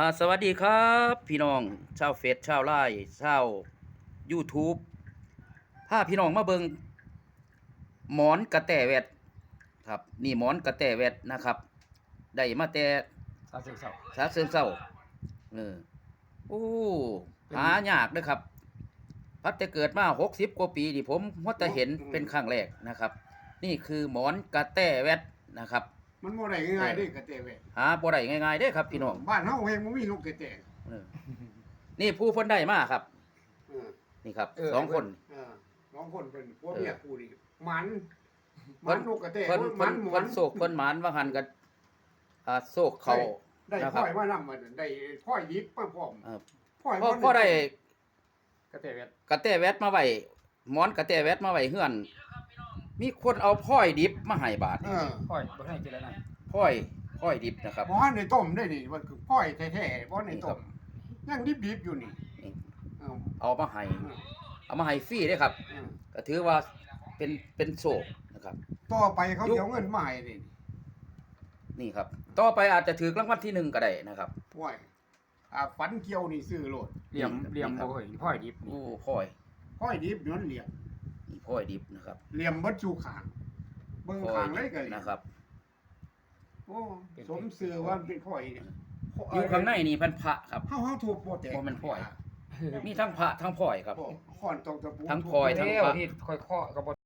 อ่าสวัสดีครับ พี่น้องชาวเฟซชาวไลน์ชาว YouTube พาพี่น้องมาเบิงหมอนกระแตแวดครับนี่หมอนกระแตแวดนะครับ ได้มาแต่สามสิบสองสาเสริมเศร้าเออโอ้หายากเลยครับพัดแต่เกิดมาหกสิบกว่าปีนี่ผมว่าจะเห็นเป็นครั้งแรกนะครับ นี่คือหมอนกระแตแวดนะครับ มันบ่ได้ง่ายๆเด้กระเตเว้ยหาบ่ได้ง่ายๆเด้อครับพี่น้องบ้านเฮาเองบ่มีนกกระเตเออนี่ผู้เพ้นได้มาครับ เออนี่ครับสองคน เออสองคนเป็นผัวเมียคู่นี่มันเพิ่มันนนกกระเตเพิ่นมัเพิ่นนหมอเพิ่นนโศกเพิ่นหมานว่าหันกันอ่าโศกเขา ได้นะครับ พ่อยมานำมันได้พ่อยยิบมาพร้อมเอ่อพ่อยพ่อมันพ่อได้กระเตเวทกระแตแวดมาไว้หมอนกระแตแวดมาไว้เฮือน มีคนเอาพ้อยดิบมาให้บาทเออพ่อยบ่ให้เจริญนะพ้อยพ้อยดิบนะครับบ่ทันได้ต้มได้นี่มันคือพ่อยแท้ๆบ่ได้นี่ครัต้บมยังดิบๆอยู่นี่นี่เออเอามาให้เออเอามาให้ฟรีเด้อครับ เออก็ถือว่าเป็นเป็นโศกนะครับ ต่อไปเขายุคสิเอาเงินมาให้นี่นี่ครับ ต่อไปอาจจะถือรางวัลที่หนึ่งก็ได้นะครับ พ่อยอ่าฝันเกี่ยวนี่ซื้อโลดเหลี่ยมนี่ครับเหลี่ยมนี่ครับบ่เคยพ่อยดิบโอ้พ้อย พ่อยดิบย้อนเหลี่ยม นี่พ้อยดิบนะครับเหลี่ยมเบัดชูขางเบิ่งพ้อขายงเลยก็เหลี่ยมนะครับ โอ้สมสื่อว่ามันเป็นพ่อยเนี่ยอยู่ข้างในนี่เป็นพระครับ เฮาเฮาถูกโปรแตกบ่แม่นพ่อย มีทั้งพระทั้งพ้อยครับ พ่อขอนตรงตะปู ทั้งพลอยทั้งเร็วพระที่ค่อยเคาะก็บ่